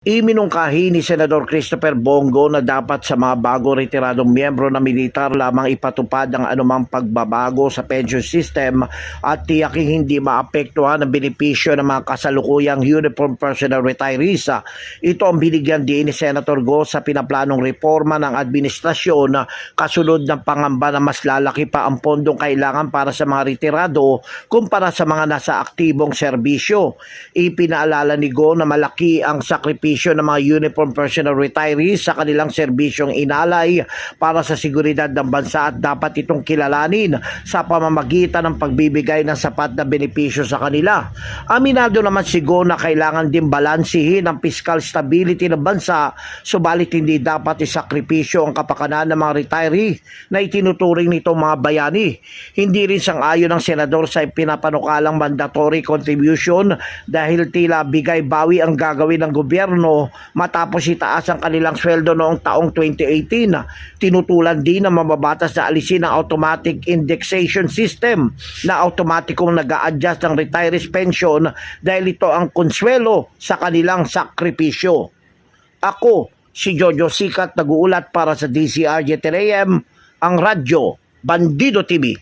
Iminungkahi ni Senador Christopher Bongo na dapat sa mga bago retiradong miyembro ng militar lamang ipatupad ang anumang pagbabago sa pension system at tiyaking hindi maapektuhan ang benepisyo ng mga kasalukuyang uniform personnel retirees. Ito ang binigyan din ni Senator Go sa pinaplanong reforma ng administrasyon kasunod ng pangamba na mas lalaki pa ang pondong kailangan para sa mga retirado kumpara sa mga nasa aktibong serbisyo. Ipinaalala ni Go na malaki ang sakripisyo ng mga uniform personnel retirees sa kanilang serbisyong inalay para sa seguridad ng bansa at dapat itong kilalanin sa pamamagitan ng pagbibigay ng sapat na benepisyo sa kanila. Aminado naman si Go na kailangan din balansihin ang fiscal stability ng bansa subalit hindi dapat isakripisyo ang kapakanan ng mga retiree na itinuturing nitong mga bayani. Hindi rin sang-ayon ng senador sa pinapanukalang mandatory contribution dahil tila bigay bawi ang gagawin ng gobyerno matapos itaas ang kanilang sweldo noong taong 2018. Tinutulan din na mababatas na alisin ang automatic indexation system na automatikong nag adjust ng retirees pension dahil ito ang konsuelo sa kanilang sakripisyo. Ako, si Jojo Sikat, nag-uulat para sa DCRJ 10 AM, ang radyo, Bandido TV.